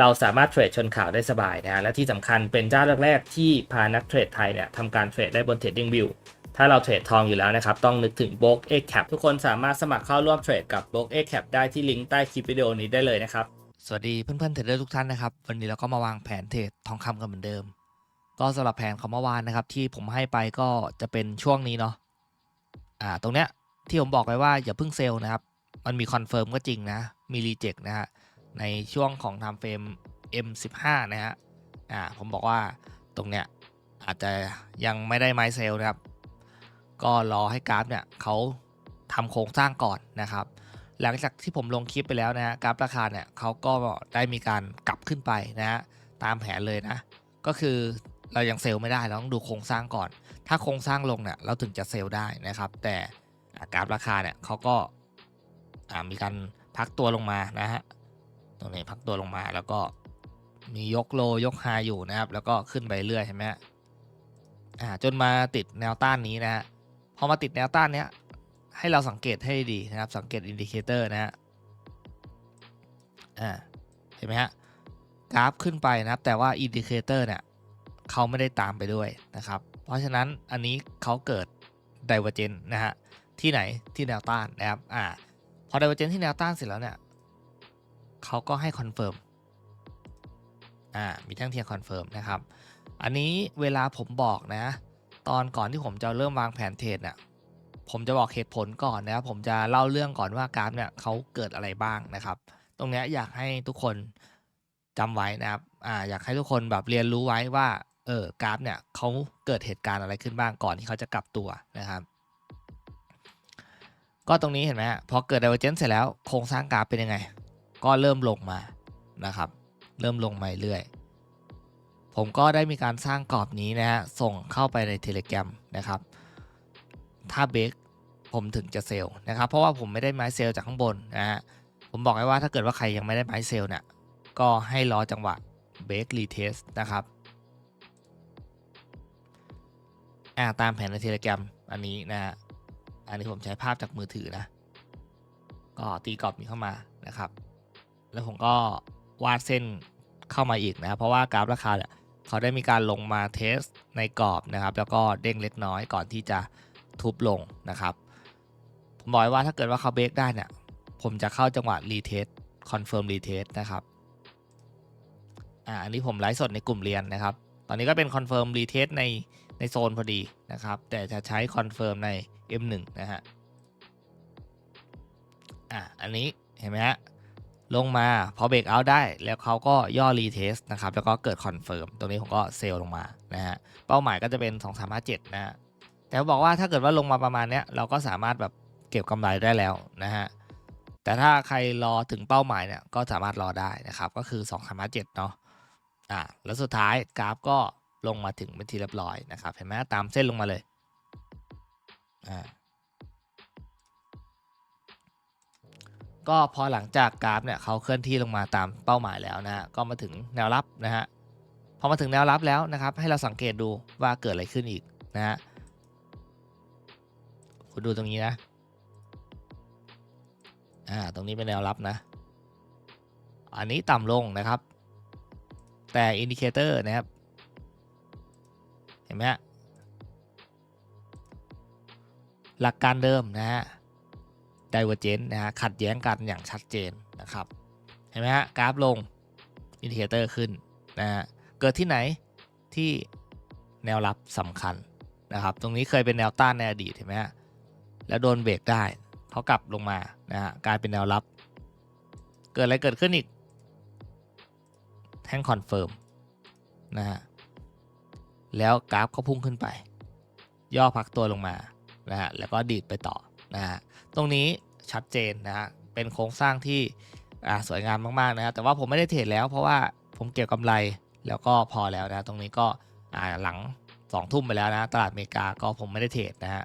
เราสามารถเทรดชนข่าวได้สบายนะฮะและที่สำคัญเป็นเจ้าแรกๆที่พานักเทรดไทยเนี่ยทำการเทรดได้บน Trading View ถ้าเราเทรดทองอยู่แล้วนะครับ ต้องนึกถึง b o k X Cap ทุกคนสามารถสมัครเข้าร่วมเทรดกับ b o k X Cap ได้ที่ลิงก์ใต้คลิปวิดีโอนี้ได้เลยนะครับ สวัสดีเพื่อนๆเทรดเดอร์ทุกท่านนะครับ วันนี้เราก็มาวางแผนเทรดทองคำกันเหมือนเดิม ก็สำหรับแผนของเมื่อวานนะครับที่ผมให้ไปก็จะเป็นช่วงนี้เนาะอ่าตรงเนี้ยที่ผมบอกไปว่าอย่าเพิ่งเซลล์นะครับมันมีคอนเฟิร์มก็จริงนะมีรีเจ็คนะฮะ ในช่วงของ time frame M15 นะฮะอ่าผมบอกว่าตรงเนี้ยอาจจะยังไม่ได้ไมซ์เซลนะครับ ก็รอให้กราฟเนี่ยเขาทำโครงสร้างก่อนนะครับ หลังจากที่ผมลงคลิปไปแล้วนะฮะกราฟราคาเนี่ยเขาก็ได้มีการกลับขึ้นไปนะฮะตามแผนเลยนะ ก็คือเรายังเซลไม่ได้เราต้องดูโครงสร้างก่อน ถ้าโครงสร้างลงเนี่ยเราถึงจะเซลได้นะครับ แต่กราฟราคาเนี่ยเขาก็มีการพักตัวลงมานะฮะ พักตัวลงมา แล้วก็มียกโลยกไฮอยู่นะครับ แล้วก็ขึ้นไปเรื่อยเห็นไหมฮะอ่าจนมาติดแนวต้านนี้นะฮะพอมาติดแนวต้านเนี้ยให้เราสังเกตให้ดีนะครับ สังเกตอินดิเคเตอร์นะฮะอ่าเห็นไหมฮะกราฟขึ้นไปนะครับ แต่ว่าอินดิเคเตอร์เนี่ยเขาไม่ได้ตามไปด้วยนะครับ เพราะฉะนั้นอันนี้เขาเกิด Divergent นะฮะที่ไหนที่แนวต้านนะครับอ่าพอ Divergent ที่แนวต้านเสร็จแล้วเนี่ย เขาก็ให้คอนเฟิร์มอ่ามีแท่งเทียนคอนเฟิร์มนะครับ อันนี้เวลาผมบอกนะ ตอนก่อนที่ผมจะเริ่มวางแผนเทรดเนี่ยผมจะบอกเหตุผลก่อนนะครับ ผมจะเล่าเรื่องก่อนว่ากราฟเนี่ยเขาเกิดอะไรบ้างนะครับ ตรงนี้อยากให้ทุกคนจำไว้นะครับอ่าอยากให้ทุกคนแบบเรียนรู้ไว้ว่าเออกราฟเนี่ยเขาเกิดเหตุการณ์อะไรขึ้นบ้างก่อนที่เขาจะกลับตัวนะครับ ก็ตรงนี้เห็นไหมพอเกิด divergence เสร็จแล้วโครงสร้างกราฟเป็นยังไง ก็เริ่มลงมานะครับ เริ่มลงมาเรื่อยผมก็ได้มีการสร้างกรอบนี้นะฮะส่งเข้าไปใน Telegram นะครับ ถ้าเบรกผมถึงจะเซลล์นะครับ เพราะว่าผมไม่ได้ไม้เซลล์จากข้างบนนะฮะผมบอกไว้ว่าถ้าเกิดว่าใครยังไม่ได้ไม้เซลล์เนี่ยก็ให้รอจังหวะเบรกรีเทสนะครับอ่าตามแผนในเทเล gram อันนี้นะฮะอันนี้ผมใช้ภาพจากมือถือนะ ก็ตีกรอบนี้เข้ามานะครับ แล้วผมก็วาดเส้นเข้ามาอีกนะครับ เพราะว่ากราฟราคาเนี่ยเขาได้มีการลงมาเทสในกรอบนะครับ แล้วก็เด้งเล็กน้อยก่อนที่จะทุบลงนะครับ ผมบอกว้ว่าถ้าเกิดว่าเขาเบรกได้เนี่ย ผมจะเข้าจังหวะรีเทสคอนเฟิร์มรีเทสนะครับอ่าอันนี้ผมไลฟ์สดในกลุ่มเรียนนะครับ ตอนนี้ก็เป็นคอนเฟิร์มรีเทสในในโซนพอดีนะครับ แต่จะใช้คอนเฟิร์มใน M1 นะฮะอ่าอันนี้เห็นไหมฮะ ลงมาพอเบรกเอาได้ แล้วเขาก็ย่อรีเทสนะครับ แล้วก็เกิดคอนเฟิร์มตรงนี้ผมก็เซลล์ลงมานะฮะเป้าหมายก็จะเป็น 2357นะฮะแต่บอกว่าถ้าเกิดว่าลงมาประมาณเนี้ยเราก็สามารถแบบเก็บกำไรได้แล้วนะฮะแต่ถ้าใครรอถึงเป้าหมายเนี่ยก็สามารถรอได้นะครับ ก็คือ 2 3 5 7เนาะอ่าแล้วสุดท้ายกราฟก็ลงมาถึงเป็นทีเรียบร้อยนะครับ เห็นไหมตามเส้นลงมาเลยอ่า ก็พอหลังจากกราฟเนี่ยเขาเคลื่อนที่ลงมาตามเป้าหมายแล้วนะฮะก็มาถึงแนวรับนะฮะพอมาถึงแนวรับแล้วนะครับ ให้เราสังเกตดูว่าเกิดอะไรขึ้นอีกนะฮะคุณดูตรงนี้นะอ่าตรงนี้เป็นแนวรับนะ อันนี้ต่ำลงนะครับ แต่อินดิเคเตอร์นะครับ เห็นไหมหลักการเดิมนะฮะ divergent นะฮะขัดแย้งกันอย่างชัดเจนนะครับเห็นไหมฮะกราฟลงอินดิเคเตอร์ขึ้นนะฮะเกิดที่ไหนที่แนวรับสำคัญนะครับ ตรงนี้เคยเป็นแนวต้านในอดีตเห็นไหมฮะแล้วโดนเบรกได้เขากลับลงมานะฮะกลายเป็นแนวรับ เกิดอะไรเกิดขึ้นอีก แท่งคอนเฟิร์มนะฮะแล้วกราฟก็พุ่งขึ้นไป ย่อพักตัวลงมานะฮะแล้วก็ดีดไปต่อนะฮะตรงนี้ ชัดเจนนะฮะเป็นโครงสร้างที่สวยงามมากๆนะฮะแต่ว่าผมไม่ได้เทรดแล้ว เพราะว่าผมเก็บกำไรแล้วก็พอแล้วนะตรงนี้ก็หลังสองทุ่มไปแล้วนะ ตลาดอเมริกาก็ผมไม่ได้เทรดนะฮะ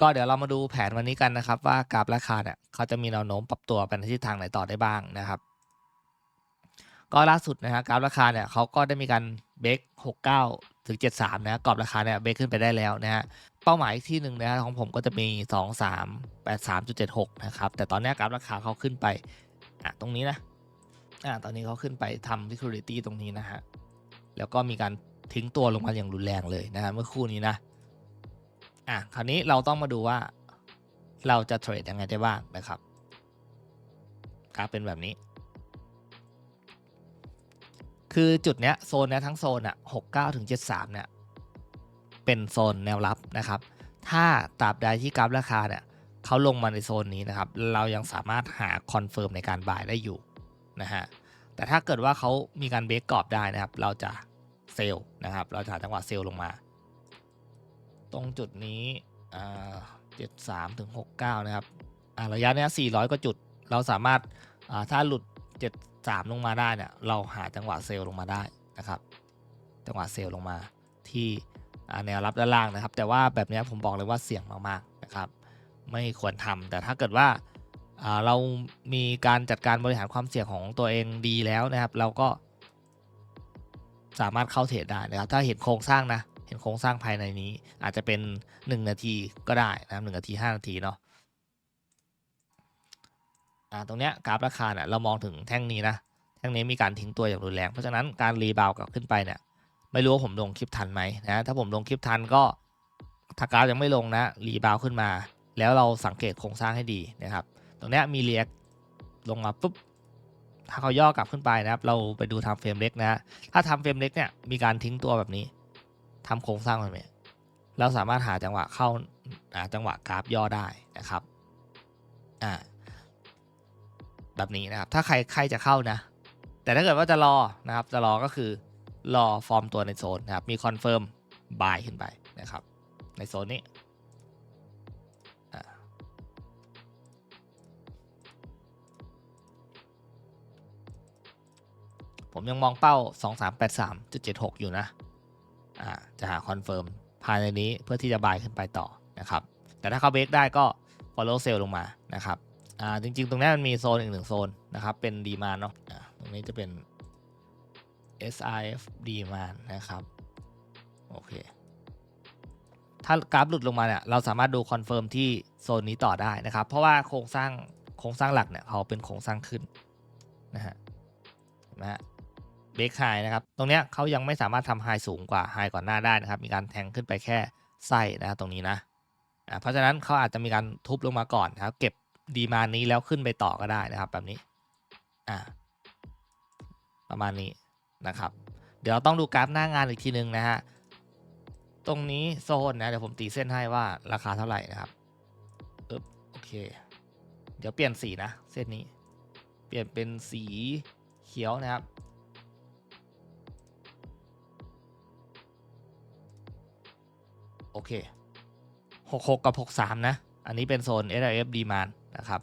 ก็เดี๋ยวเรามาดูแผนวันนี้กันนะครับ ว่ากราฟราคาเนี่ยเขาจะมีแนวโน้มปรับตัวไปในทิศทางไหนต่อได้บ้างนะครับ ก็ล่าสุดนะฮะกราฟราคาเนี่ยเขาก็ได้มีการเบรก69 ถึง 73 นะกรอบราคาเนี่ยเบรกขึ้นไปได้แล้วนะฮะ เป้าหมายอีกที่หนึ่งนะของผมก็จะมี 2 3 8 3 7 6 นะครับ แต่ตอนนี้กราฟราคาเขาขึ้นไปอะตรงนี้นะอะตอนนี้เขาขึ้นไปทำ liquidity ตรงนี้นะฮะ แล้วก็มีการทิ้งตัวลงมาอย่างรุนแรงเลยนะฮะเมื่อคู่นี้นะอะคราวนี้เราต้องมาดูว่าเราจะเทรดยังไงได้บ้างนะครับกราฟเป็นแบบนี้ คือจุดเนี้ยโซนเนี้ยทั้งโซนอะหกเก้าถึงเจ็ดสามเนี่ย เป็นโซนแนวรับนะครับ ถ้าตราบใดที่กราฟราคาเนี่ยเขาลงมาในโซนนี้นะครับ เรายังสามารถหาคอนเฟิร์มในการบายได้อยู่นะฮะ แต่ถ้าเกิดว่าเขามีการเบรกกรอบได้นะครับ เราจะเซลล์นะครับ เราจะหาจังหวะเซลล์ลงมา ตรงจุดนี้เจ็ดสามถึงหกเก้านะครับระยะนี้สี่ร้อยกว่าจุด เราสามารถถ้าหลุดเจ็ดสามลงมาได้เนี่ย เราหาจังหวะเซลล์ลงมาได้นะครับ จังหวะเซลล์ลงมาที่ แนวรับด้านล่างนะครับ แต่ว่าแบบนี้ผมบอกเลยว่าเสี่ยงมากๆนะครับ ไม่ควรทำแต่ถ้าเกิดว่าเรามีการจัดการบริหารความเสี่ยงของตัวเองดีแล้วนะครับ เราก็ สามารถเข้าเทรดได้นะครับ ถ้าเห็นโครงสร้างนะ เห็นโครงสร้างภายในนี้ อาจจะเป็น 1 นาทีก็ได้นะครับหนาที 5 นาทีเนาะตรงเนี้ยกราฟราคาเนี่ยเรามองถึงแท่งนี้นะ แท่งนี้มีการทิ้งตัวอย่างรุนแรง เพราะฉะนั้นการรีบาวกลับขึ้นไปเนี่ย ไม่รู้ว่าผมลงคลิปทันไหมนะถ้าผมลงคลิปทันก็ถ้ากราฟยังไม่ลงนะรีบาวขึ้นมา แล้วเราสังเกตโครงสร้างให้ดีนะครับ ตรงนี้มีเรียกลงมาปุ๊บถ้าเขาย่อกลับขึ้นไปนะครับ เราไปดูทำเฟรมเล็กนะถ้าทำเฟรมเล็กเนี่ยมีการทิ้งตัวแบบนี้ทำโครงสร้างแบบนี้เราสามารถหาจังหวะเข้าหาจังหวะกราฟย่อได้นะครับอ่าแบบนี้นะครับ ถ้าใครใครจะเข้านะ แต่ถ้าเกิดว่าจะรอนะครับ จะรอก็คือ รอฟอร์มตัวในโซนนะครับ มีคอนเฟิร์มบายขึ้นไปนะครับ ในโซนนี้ผมยังมองเป้า 2383.76 อยู่นะ อ่า จะหาคอนเฟิร์มภายในนี้เพื่อที่จะบายขึ้นไปต่อนะครับ แต่ถ้าเขาเบรกได้ก็ follow sell ลงมานะครับ อ่า จริง ๆ ตรงนี้มันมีโซนอีกหนึ่งโซนนะครับ เป็นดีมาเนาะ อ่า ตรงนี้จะเป็น SIF ดีมานะครับ โอเค ถ้ากราฟหลุดลงมาเนี่ยเราสามารถดูคอนเฟิร์มที่โซนนี้ต่อได้นะครับ เพราะว่าโครงสร้างโครงสร้างหลักเนี่ยเขาเป็นโครงสร้างขึ้นนะฮะนไหมฮะเบรกไฮนะครับ ตรงเนี้ยเขายังไม่สามารถทำไฮสูงกว่าไฮก่อนหน้าได้นะครับ มีการแทงขึ้นไปแค่ไส้นะตรงนี้นะอ่าเพราะฉะนั้นเขาอาจจะมีการทุบลงมาก่อนนะครับ เก็บดีมานี้แล้วขึ้นไปต่อก็ได้นะครับ แบบนี้อ่าประมาณนี้ นะครับ เดี๋ยวต้องดูกราฟหน้างานอีกทีนึงนะฮะ ตรงนี้โซนนะเดี๋ยวผมตีเส้นให้ว่าราคาเท่าไหร่นะครับอึ๊บโอเค เดี๋ยวเปลี่ยนสีนะเส้นนี้ เปลี่ยนเป็นสีเขียวนะครับโอเค 66 กับ 63 นะ อันนี้เป็นโซน S F demand นะครับ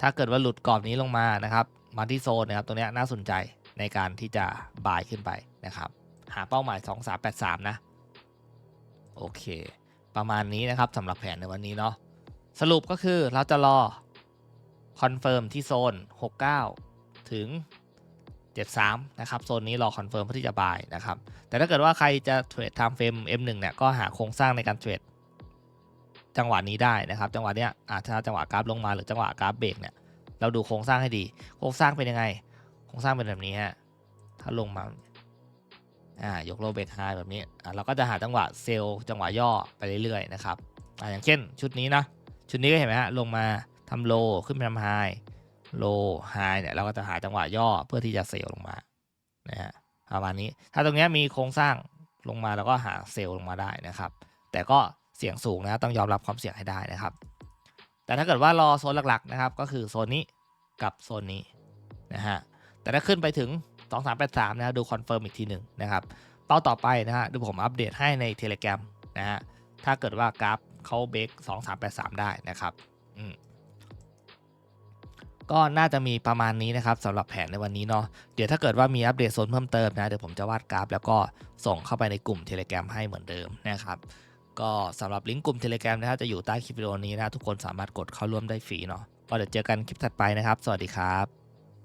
ถ้าเกิดว่าหลุดกรอบนี้ลงมานะครับ มาที่โซนนะครับตรงนี้น่าสนใจในการที่จะบายขึ้นไปนะครับ หาเป้าหมาย 2383 นะ โอเค ประมาณนี้นะครับสำหรับแผนในวันนี้เนาะสรุปก็คือเราจะรอคอนเฟิร์มที่โซน 69 ถึง 73 นะครับ โซนนี้รอคอนเฟิร์มเพื่อที่จะบายนะครับ แต่ถ้าเกิดว่าใครจะเทรด time frame M1 เนี่ยก็หาโครงสร้างในการเทรดจังหวะนี้ได้นะครับ จังหวะเนี้ยอาจจะจังหวะกราฟลงมาหรือจังหวะกราฟเบรกเนี่ย เราดูโครงสร้างให้ดี โครงสร้างเป็นยังไง โครงสร้างเป็นแบบนี้ฮะ ถ้าลงมา อ่า ยกโลเบรกไฮแบบนี้ อ่า เราก็จะหาจังหวะเซลล์จังหวะย่อไปเรื่อยๆนะครับ อ่า อย่างเช่นชุดนี้นะ ชุดนี้ก็เห็นไหมฮะ ลงมาทำโลขึ้นไปทำไฮ โลไฮเนี่ย เราก็จะหาจังหวะย่อเพื่อที่จะเซลล์ลงมา นะฮะ ประมาณนี้ ถ้าตรงเนี้ยมีโครงสร้างลงมาเราก็หาเซลล์ลงมาได้นะครับ แต่ก็เสี่ยงสูงนะ ต้องยอมรับความเสี่ยงให้ได้นะครับ แต่ถ้าเกิดว่ารอโซนหลักๆนะครับก็คือโซนนี้กับโซนนี้นะฮะแต่ถ้าขึ้นไปถึง 2383นะดูคอนเฟิร์มอีกทีหนึ่งนะครับเป้าต่อไปนะฮะดูผมอัปเดตให้ใน Telegram นะฮะถ้าเกิดว่ากราฟเขาเบรก2383 ได้นะครับอืมก็น่าจะมีประมาณนี้นะครับสำหรับแผนในวันนี้เนาะเดี๋ยวถ้าเกิดว่ามีอัปเดตโซนเพิ่มเติมนะเดี๋ยวผมจะวาดกราฟ แล้วก็ส่งเข้าไปในกลุ่ม Telegram ให้เหมือนเดิมนะครับ ก็สำหรับลิงก์กลุ่ม Telegram นะครับจะอยู่ใต้คลิปวิดีโอนี้นะทุกคนสามารถกดเข้าร่วมได้ฟรีเนาะก็เดี๋ยวเจอกันคลิปถัดไปนะครับ สวัสดีครับ